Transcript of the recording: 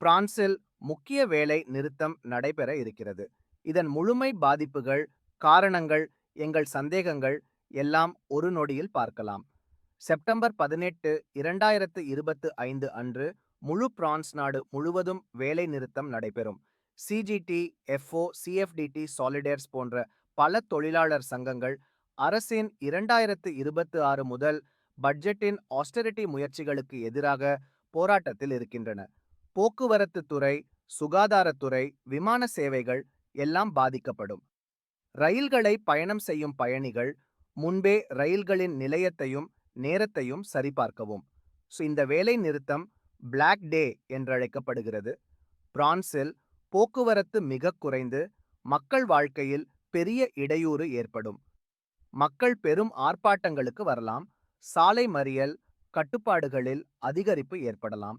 பிரான்சில் முக்கிய வேலை நிறுத்தம் நடைபெற இருக்கிறது. இதன் முழுமை பாதிப்புகள் காரணங்கள் எங்கள் சந்தேகங்கள் எல்லாம் ஒரு நொடியில் பார்க்கலாம். செப்டம்பர் பதினெட்டு இரண்டாயிரத்து இருபத்து ஐந்து அன்று முழு பிரான்ஸ் நாடு முழுவதும் வேலை நிறுத்தம் நடைபெறும். சிஜிடி எஃப்ஓ சிஎஃப்டிடி சாலிடேர்ஸ் போன்ற பல தொழிலாளர் சங்கங்கள் அரசின் இரண்டாயிரத்து இருபத்து ஆறு முதல் பட்ஜெட்டின் ஆஸ்டரிட்டி முயற்சிகளுக்கு எதிராக போராட்டத்தில் இருக்கின்றன. போக்குவரத்து துறை சுகாதாரத்துறை விமான சேவைகள் எல்லாம் பாதிக்கப்படும். ரயில்களை பயணம் செய்யும் பயணிகள் முன்பே ரயில்களின் நிலையத்தையும் நேரத்தையும் சரிபார்க்கவும். ஸோ இந்த வேலை நிறுத்தம் பிளாக் டே என்றழைக்கப்படுகிறது. பிரான்சில் போக்குவரத்து மிக குறைந்து மக்கள் வாழ்க்கையில் பெரிய இடையூறு ஏற்படும். மக்கள் பெரும் ஆர்ப்பாட்டங்களுக்கு வரலாம். சாலை மறியல் கட்டுப்பாடுகளில் அதிகரிப்பு ஏற்படலாம்.